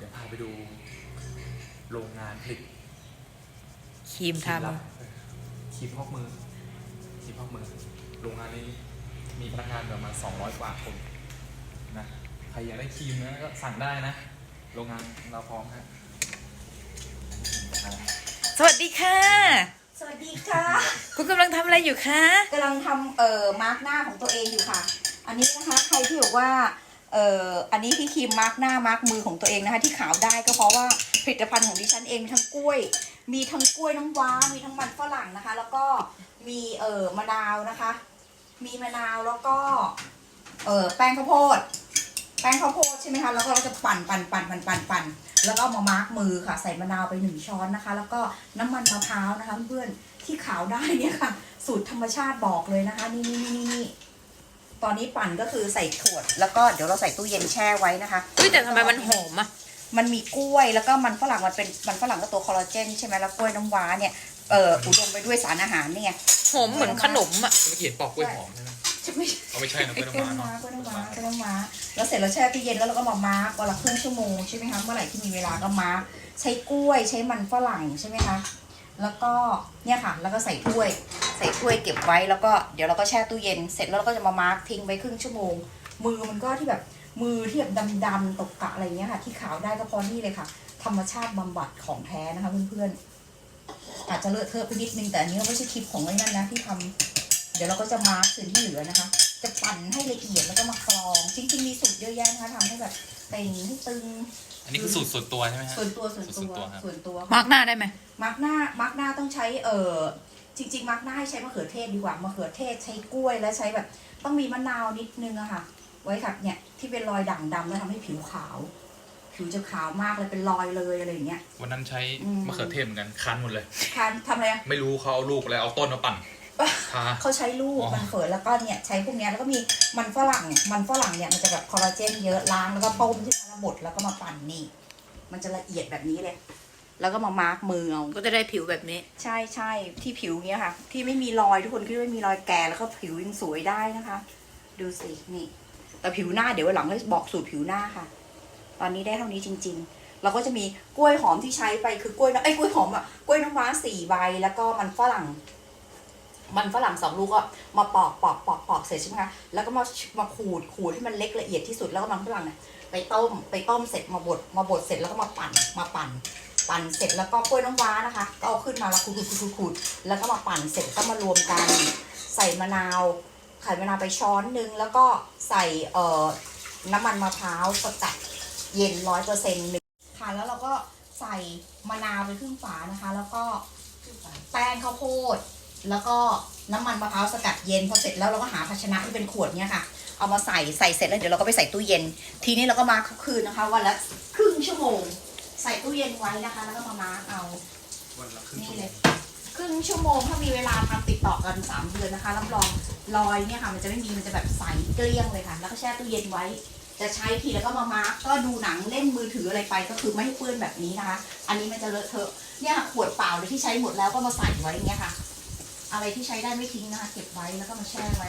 เดี๋ยวพาไปดูโรงงานผลิตครีมทลับเออครีมพอกมือครีมพอกมือ โรงงานนี้มีพนักงานประมาณ200 กว่าคนนะ ใครอยากได้ครีมนะก็สั่งได้นะ โรงงานเราพร้อมฮะำสวัสดีค่ะ สวัสดีค่ะ คุณกำลังทำอะไรอยู่คะ กำลังทำเอ่อมาร์กหน้าของตัวเองอยู่ค่ะ อันนี้นะคะใครที่บอกว่า เอ่ออันนี้ที่ครีมมาร์กหน้ามาร์กมือของตัวเองนะคะ ที่ขาวได้ก็เพราะว่าผลิตภัณฑ์ของดิฉันเองมีทั้งกล้วย มีทั้งกล้วยน้ำว้า มีทั้งมันฝรั่งนะคะ แล้วก็มีเอ่อมะนาวนะคะ มีมะนาวแล้วก็เอ่อแป้งข้าวโพด แป้งข้าวโพดใช่ไหมคะแล้วก็เราจะปั่นปั่นปั่นปั่นปั่นปั่นแล้วก็มามาร์กมือค่ะ ใส่มะนาวไปหนึ่งช้อนนะคะ แล้วก็น้ำมันมะพร้าวนะคะเพื่อนที่ขาวได้เนี่ยค่ะ สูตรธรรมชาติบอกเลยนะคะ นี่นี่นี่นี่ ตอนนี้ปั่นก็คือใส่ขวด แล้วก็เดี๋ยวเราใส่ตู้เย็นแช่ไว้นะคะอุ้ยแต่ทำไมมันหอมอะ มันมีกล้วยแล้วก็มันฝรั่งมันเป็นมันฝรั่งก็ตัวคอลลาเจนใช่ไหมแล้วกล้วยน้ำว้าเนี่ยเอ่ออุดมไปด้วยสารอาหารนี่ไงหอมเหมือนขนมอะเมื่อกี้เห็นปอกกล้วยหอมใช่ไหมจะไม่เอาไม่ใช่นะกล้วยกล้วยน้ำว้าน้ำว้าเนาะกล้วยน้ำว้ากล้วยน้ำว้าแล้วเสร็จแล้วแช่ตู้เย็นแล้วเราก็มามาร์กวันละครึ่งชั่วโมงใช่ไหมคะเมื่อไหร่ที่มีเวลาก็มาร์กใช้กล้วยใช้มันฝรั่งใช่ไหมคะแล้วก็เนี่ยค่ะ แล้วก็ใส่ถ้วย ใส่ถ้วยเก็บไว้แล้วก็เดี๋ยวเราก็แช่ตู้เย็นเสร็จแล้วเราก็จะมามาร์กทิ้งไว้ครึ่งชั่วโมง มือมันก็ที่แบบมือที่แบบดำๆตกกะอะไรเงี้ยค่ะ ที่ขาวได้ก็เพราะนี่เลยค่ะ ธรรมชาติบำบัดของแท้นะคะเพื่อนๆอาจจะเลอะเทอะไปนิดนึงแต่อันนี้ก็ไม่ใช่คลิปของไอ้นั่นนะที่ทำเดี๋ยวเราก็จะมาร์กส่วนที่เหลือนะคะ จะปั่นให้ละเอียดแล้วก็มากรองจริงๆมีสูตรเยอะแยะนะคะทำให้แบบเต่งให้ตึงอันนี้คือสูตรส่วนตัวใช่ไหมฮะส่วนตัวส่วนส่ตัววนตัวครับส่วนตัวมาร์กหน้าได้ไหมมาร์กหน้ามาร์กหน้าต้องใช้เอ่อ จริง ๆมาร์กหน้าให้ใช้มะเขือเทศดีกว่ามะเขือเทศใช้กล้วยแล้วใช้แบบ ต้องมีมะนาวนิดนึงอะค่ะ ไว้ค่ะเนี่ยที่เป็นรอยด่างดำแล้วทำให้ผิวขาว ผิวจะขาวมากเลยเป็นรอยเลยอะไรอย่างเงี้ย วันนั้นใช้อืม มะเขือเทศเหมือนกันคั้นหมดเลยการทำอะไรอะ ไม่รู้เขาเอาลูกอะไรเอาต้นมาปั่น ทา เขาใช้ลูกอ๋อ มันเฟิร์แล้วก็เนี่ยใช้พวกเนี้ยแล้วก็มีมันฝรั่งมันฝรั่งเนี่ยมันจะแบบคอลลาเจนเยอะล้างแล้วก็ต้มที่มาแล้วบดแล้วก็มาปั่นนี่ มันจะละเอียดแบบนี้เลย แล้วก็มามาร์กมือเอาก็จะได้ผิวแบบนี้ ใช่ใช่ที่ผิวเนี้ยค่ะ ที่ไม่มีรอยทุกคนคิดว่าไม่มีรอยแก่แล้วก็ผิวยังสวยได้นะคะ ดูสินี่ แต่ผิวหน้าเดี๋ยววันหลังเราบอกสูตรผิวหน้าค่ะ ตอนนี้ได้เท่านี้จริง ๆ เราก็จะมีกล้วยหอมที่ใช้ไปคือกล้วยน้ำไอ้ยกล้วยหอมอะกล้วยน้ำว้าสี่ใบแล้วก็มันฝรั่ง มันฝรั่งสองลูกก็มาปอกปอกปอกปอกเสร็จใช่ไหมคะแล้วก็มามาขูดขูดให้มันเล็กละเอียดที่สุดแล้วก็มันฝรั่งเนี่ยไปต้มไปต้มเสร็จมาบดมาบดเสร็จแล้วก็มาปั่นมาปั่น ปั่นเสร็จแล้วก็กล้วยน้ำว้านะคะ ก็เอาขึ้นมาแล้วขูดขูดขูดแล้วก็มาปั่นเสร็จก็มารวมกัน ใส่มะนาวไข่มะนาวไปช้อนหนึงแล้วก็ใส่เอ่อน้ำมันมะพร้าวสกัดเย็นร้อยเปอร์เซ็นต์หนึ่งค่ะแล้วเราก็ใส่มะนาวไปครึ่งฝานะคะ แล้วก็แป้งข้าวโพด แล้วก็น้ำมันมะพร้าวสกัดเย็นพอเสร็จแล้วเราก็หาภาชนะที่เป็นขวดเนี่ยค่ะเอามาใส่ใส่เสร็จแล้วเดี๋ยวเราก็ไปใส่ตู้เย็น ทีนี้เราก็มาคืนนะคะวันละครึ่งชั่วโมง ใส่ตู้เย็นไว้นะคะ แล้วก็มามาร์คเอา วันละครึ่งนี่ชั่วเลโมยงครึ่งชั่วโมงถ้ามีเวลาทำติดต่อกันสามเดือนนะคะรับรองรอยเนี่ยค่ะ มันจะไม่มี มันจะแบบใสเกลี้ยงเลยค่ะ แล้วก็แช่ตู้เย็นไว้ จะใช้ทีแล้วก็มามาร์กก็ดูหนังเล่นมือถืออะไรไปก็คือไม่ให้เปื้อนแบบนี้นะคะ อันนี้มันจะเลอะเทอะ เนี่ยค่ะขวดเปล่าเลยที่ใช้หมดแล้วก็มาใส่ไว้อย่างเงี้ยค่ะ อะไรที่ใช้ได้ไม่ทิ้งนะคะเก็บไว้แล้วก็มาแช่ไว้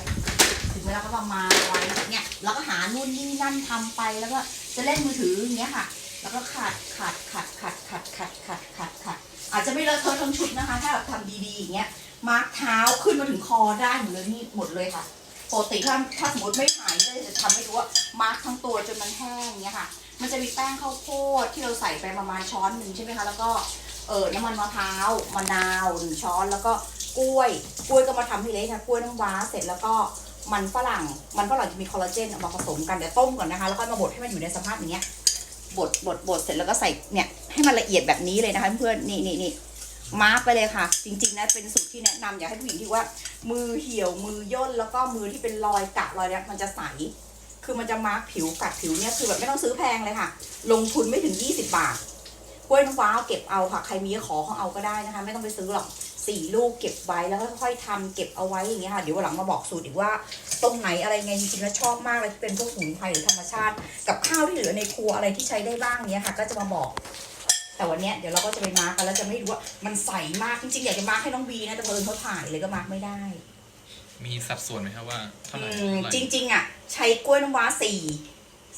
ถึงเวลาก็มามาไว้เนี่ยแล้วก็หานู่นนี่นั่นทำไปแล้วก็จะเล่นมือถืออย่างเงี้ยค่ะ แล้วก็ขัดขัดขัดขัดขัดขัดขัดขัดขัดอาจจะไม่เลอะเทอะทั้งชุดนะคะ ถ้าแบบทำดีๆอย่างเงี้ยมาร์กเท้าขึ้นมาถึงคอได้หมดเลยนี่หมดเลยค่ะปกติถ้าถ้าสมมติไม่หายก็จะทำให้ดูว่ามาร์กทั้งตัวจนมันแห้งอย่างเงี้ยค่ะ มันจะมีแป้งข้าวโพดที่เราใส่ไปประมาณช้อนหนึ่งใช่ไหมคะ แล้วก็เออน้ำมันมะพร้าวมะนาวหนึ่งช้อนแล้วก็กล้วย กล้วยก็มาทำให้เละค่ะกล้วยน้ำว้าเสร็จแล้วก็มันฝรั่ง มันฝรั่งจะมีคอลลาเจนมาผสมกันเดี๋ยวต้มก่อนนะคะ แล้วก็มาบดให้มันอยู่ในสภาพอย่างเงี้ย บดบดบดเสร็จแล้วก็ใส่เนี่ยให้มันละเอียดแบบนี้เลยนะคะเพื่อนๆนี่นี่นี่มาร์กไปเลยค่ะ จริงๆนะเป็นสูตรที่แนะนำอยากให้ผู้หญิงที่ว่า มือเหี่ยวมือย่นแล้วก็มือที่เป็นรอยกะรอยเนี่ยมันจะใส คือมันจะมาร์กผิวกัดผิวเนี่ยคือแบบไม่ต้องซื้อแพงเลยค่ะ ลงทุนไม่ถึง 20 บาทกล้วยน้ำว้าเก็บเอาค่ะใครมีก็ขอเขาเอาก็ได้นะคะ ไม่ต้องไปซื้อหรอก สี่ลูกเก็บไว้แล้วก็ค่อยๆทำเก็บเอาไว้อย่างเงี้ยค่ะเดี๋ยววันหลังมาบอกสูตรอีกว่าตรงไหนอะไรไงจริงๆแล้วชอบมากเลยที่เป็นพวกสมุนไพรหรือธรรมชาติ กับข้าวที่เหลือในครัวอะไรที่ใช้ได้บ้างเนี้ยค่ะ ก็จะมาบอก แต่วันเนี้ยเดี๋ยวเราก็จะไปมาร์กกันแล้วจะไม่รู้ว่ามันใสมากจริงๆอยากจะมาร์กให้น้องบีนะแต่เพิ่นเขาถ่ายเลยก็มาร์กไม่ได้มีสัดส่วนไหมครับว่าเท่าไหร่อืมเท่าไหร่จริงๆอะใช้กล้วยน้ำว้าสี่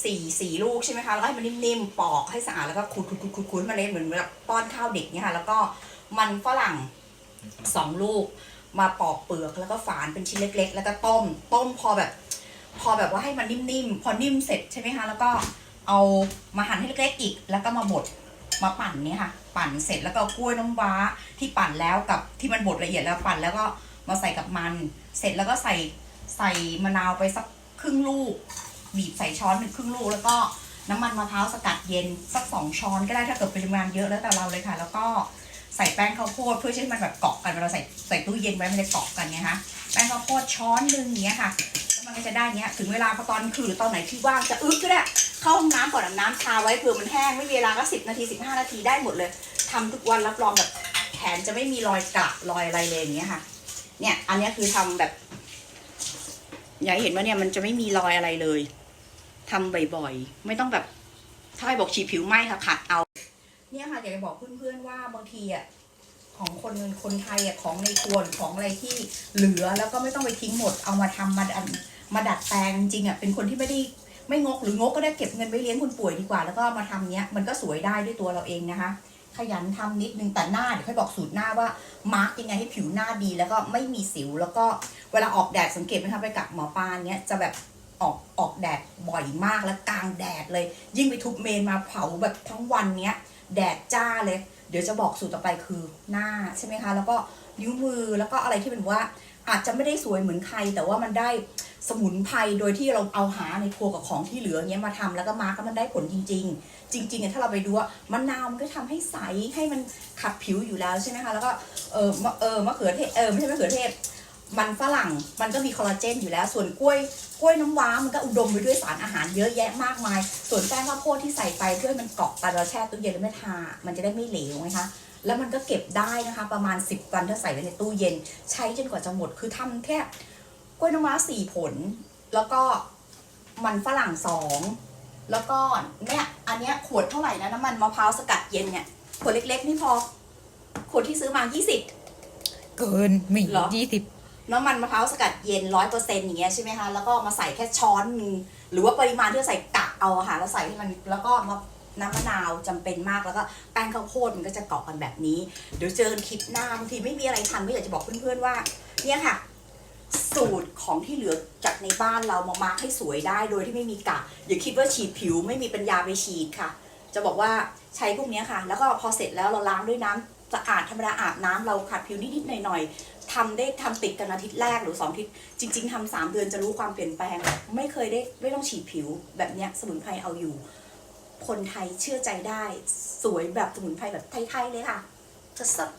สี่สี่ลูกใช่ไหมคะแล้วก็ให้มันนิ่มๆปอกให้สะอาดแล้วก็ขูดขูดขูดขูดขูดให้มันเละเหมือนแบบป้อนข้าวเด็กเนี่ยค่ะ แล้วก็มันฝรั่ง สองลูก มาปอกเปลือกแล้วก็ฝานเป็นชิ้นเล็ก ๆ แล้วก็ต้ม ต้มพอแบบ พอแบบว่าให้มันนิ่มๆ พอนิ่มเสร็จใช่ไหมคะ แล้วก็เอามาหั่นให้เล็กๆอีก แล้วก็มาบด มาปั่นเนี่ยค่ะ ปั่นเสร็จแล้วก็กล้วยน้ำว้าที่ปั่นแล้วกับที่มันบดละเอียดแล้วปั่นแล้วก็มาใส่กับมัน เสร็จแล้วก็ใส่ใส่มะนาวไปสักครึ่งลูก บีบใส่ช้อนหนึ่งครึ่งลูก แล้วก็น้ำมันมะพร้าวสกัดเย็นสักสองช้อนก็ได้ถ้าเกิดปริมาณเยอะแล้วแต่เราเลยค่ะ แล้วก็ ใส่แป้งข้าวโพดเพื่อให้มันแบบเกาะกันเวลาใส่ใส่ตู้เย็นไว้มันจะเกาะกันไงคะแป้งข้าวโพดช้อนหนึ่งอย่างเงี้ยค่ะแล้วมันก็จะได้เงี้ยถึงเวลาพอตอนคืนหรือตอนไหนที่ว่างจะอึก็ได้เข้าห้องน้ำก่อนอาบน้ำชาไว้เผื่อมันแห้งไม่มีเวลาก็สิบนาทีสิบห้านาทีได้หมดเลยทำทุกวันรับรองแบบแขนจะไม่มีรอยกระรอยอะไรเลยอย่างเงี้ยค่ะ เนี่ยอันนี้คือทำแบบอย่าให้เห็นว่าเนี่ยมันจะไม่มีรอยอะไรเลยทำบ่อยๆไม่ต้องแบบถ้าใครบอกฉีดผิวไหมค่ะขัดเอา เนี่ยค่ะอยากจะบอกเพื่อนๆว่าบางทีอะของคนคนไทยอะของในครัวหรือของอะไรที่เหลือแล้วก็ไม่ต้องไปทิ้งหมดเอามาทำมาดันมาดัดแปลงจริงอะเป็นคนที่ไม่ได้ไม่งกหรืองกก็ได้เก็บเงินไว้เลี้ยงคนป่วยดีกว่า แล้วก็มาทำเนี้ยมันก็สวยได้ด้วยตัวเราเองนะคะ ขยันทำนิดนึงแต่หน้าเดี๋ยวค่อยบอกสูตรหน้าว่ามาร์กยังไงให้ผิวหน้าดี แล้วก็ไม่มีสิว แล้วก็เวลาออกแดดสังเกตไหมคะไปกับหมอปานเนี้ยจะแบบออกออกแดดบ่อยมากแล้วกลางแดดเลย ยิ่งไปทุบเมนมาเผาแบบทั้งวันเนี้ย แดดจ้าเลย เดี๋ยวจะบอกสูตรต่อไปคือหน้าใช่ไหมคะ แล้วก็นิ้วมือแล้วก็อะไรที่เป็นว่าอาจจะไม่ได้สวยเหมือนใคร แต่ว่ามันได้สมุนไพรโดยที่เราเอาหาในครัวกับของที่เหลือเงี้ยมาทำแล้วก็มาร์กมันได้ผลจริง ๆ จริงๆอะถ้าเราไปดูว่ามะนาวมันก็ทำให้ใสให้มันขัดผิวอยู่แล้วใช่ไหมคะแล้วก็เออเออมะเขือเทศเออไม่ใช่มะเขือเทศ มันฝรั่งมันก็มีคอลลาเจนอยู่แล้ว ส่วนกล้วยกล้วยน้ำว้ามันก็อุดมไปด้วยสารอาหารเยอะแยะมากมาย ส่วนแป้งข้าวโพดที่ใส่ไปเพื่อให้มันเกาะกันเราแช่ตู้เย็นแล้วไม่ทา มันจะได้ไม่เหลวไงคะแล้วมันก็เก็บได้นะคะประมาณ 10 วันถ้าใส่ไว้ในตู้เย็น ใช้จนกว่าจะหมดคือทำแค่กล้วยน้ำว้าสี่ผล แล้วก็มันฝรั่งสองแล้วก็เนี่ยอันเนี้ยขวดเท่าไหร่นะน้ำมันมะพร้าวสกัดเย็นเนี่ยขวดเล็กๆนี่พอขวดที่ซื้อมา 20 เกินไม่เหรอ ยี่สิบ น้ำมันมะพร้าวสกัดเย็นร้อยเปอร์เซ็นต์อย่างเงี้ยใช่ไหมคะแล้วก็มาใส่แค่ช้อนนึงหรือว่าปริมาณที่ใส่กะเอาอะค่ะแล้วใส่ให้มันแล้วก็มาน้ำมะนาวจำเป็นมากแล้วก็แป้งข้าวโพดมันก็จะเกาะกันแบบนี้ เดี๋ยวเจอคลิปหน้าบางทีไม่มีอะไรทันก็อยากจะบอกเพื่อนๆว่า เนี่ยค่ะ สูตรของที่เหลือจากในบ้านเรามามาร์คให้สวยได้โดยที่ไม่มีกะอย่าคิดว่าฉีดผิวไม่มีปัญญาไปฉีดค่ะ จะบอกว่าใช้พวกเนี้ยค่ะ แล้วก็พอเสร็จแล้วเราล้างด้วยน้ำสะอาดธรรมดาอาบน้ำเราขัดผิวนิดๆหน่อยๆ ทำได้ทำติดกันอาทิตย์แรกหรือสองอาทิตย์จริง ๆทำสามเดือนจะรู้ความเปลี่ยนแปลง ไม่เคยได้ไม่ต้องฉีดผิวแบบเนี้ยสมุนไพรเอาอยู่ คนไทยเชื่อใจได้ สวยแบบสมุนไพรแบบไทยๆเลยค่ะจะสับ